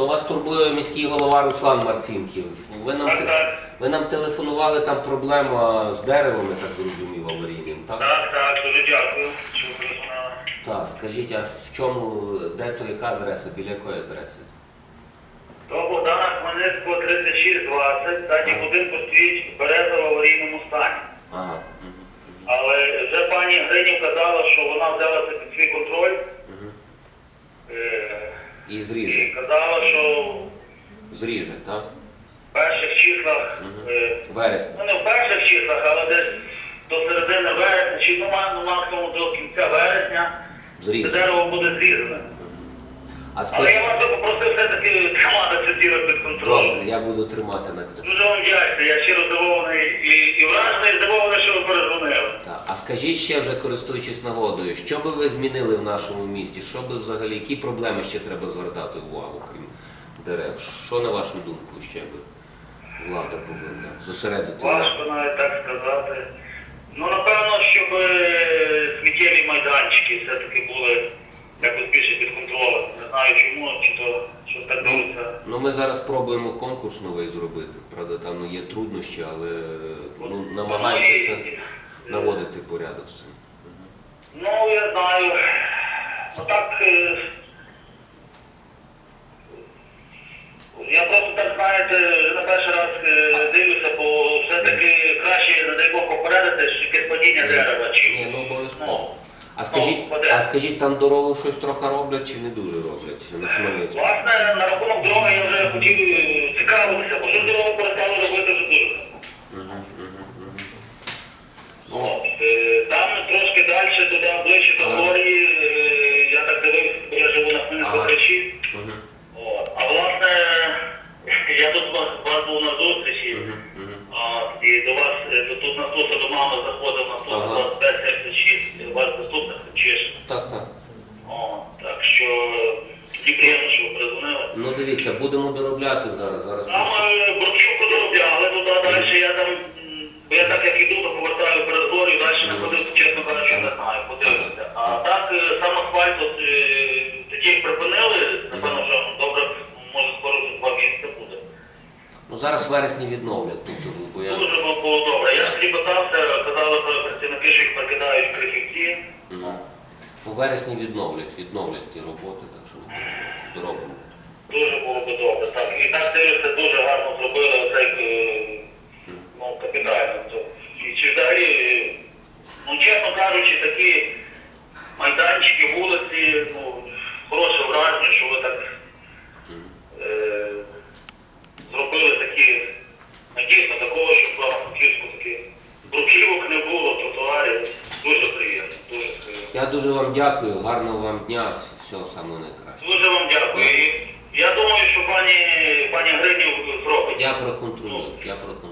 То вас турбує міський голова Руслан Марцінків. Ви нам, Так, те- так. ви нам телефонували, там проблема з деревом, я так розумів, аварійним, так? Так, так, дуже дякую, що ви телефонували. Так, скажіть, а в чому, де то яка адреса, біля якої адреси? До Богдана Хмельницького 3620, дані будинку стоїть береза в аварійному стані. Ага. Але вже пані Гринів казала, що вона взяла це під свій контроль Угу. І і зріже. казала, що Зріже, так? в перших числах, е, Вересня. ну не в перших числах, але десь до середини вересня, чи ну, ма- ну, максимум до кінця вересня, це Зріже. дерево буде зрізане. А Але я скажіть, вас би попросив все-таки тримати це діло під контролем. добре, я буду тримати на. Дуже вам вдячний, я щиро здивований і, і вражений, і здивований, що ви перезвонили. Так. А скажіть ще вже користуючись нагодою, що би ви змінили в нашому місті? Що би взагалі, які проблеми ще треба звертати увагу, крім дерев? Що на вашу думку ще би влада повинна зосередити? Важко навіть так сказати. Ну, напевно, щоб е, сміттєві майданчики все-таки були якось більше під контролем. Не знаю чому, чи то що так дивиться. Ну ми зараз пробуємо конкурс новий зробити. Правда, там ну, є труднощі, але ну, намагаємося це наводити порядок з цим. Ну, я знаю. Ну так. е, Я просто так, знаєте, на перший раз е, дивлюся, бо все-таки краще, не дай Бог, попередити, що якесь падіння дерева. Чи... Ні, ну обов'язково. Ну, А скажіть, ну, а скажіть, там дорогу щось трохи роблять чи не дуже роблять на? Власне, на рахунок дороги я вже хотів е, цікавитися, бо що дорогу перестали робити вже дуже. Мгм, мгм, мгм. От, е, Там трошки далі, туди ближче до. Глорії, е, я так дивився, я живу на. Мгм, От. А власне, я тут вас, був на зустрічі, і до вас е, тут, на стуса до мами заходив на стуса Ага. 2576, ваш заступник Чиш. Так, так. Так що мені приємно, що ви призвонили. Ну дивіться, будемо доробляти зараз. Зараз зараз в вересні відновлять. Тобто, бо я... Дуже було добре. Я тоді питався, казали про працівники, що їх покидають крихівці. Ну, У вересні відновлять, відновлять ті роботи, так що доробимо. Дуже було би добре. Так. І так дивишся, дуже гарно зробили оцей е, ну, капітально. То- І чи взагалі, е, ну чесно кажучи, такі майданчики, вулиці, ну, хороше враження, що ви так е, зробили такі, ну, дійсно такого, щоб в Франківську таки бруківок не було, тротуарів. Дуже приємно, дуже приємно. Я дуже вам дякую, гарного вам дня, всього самого найкращого. Дуже вам дякую. І я думаю, що пані, пані Гринів зробить. Я проконтролюю, я проконтролюю.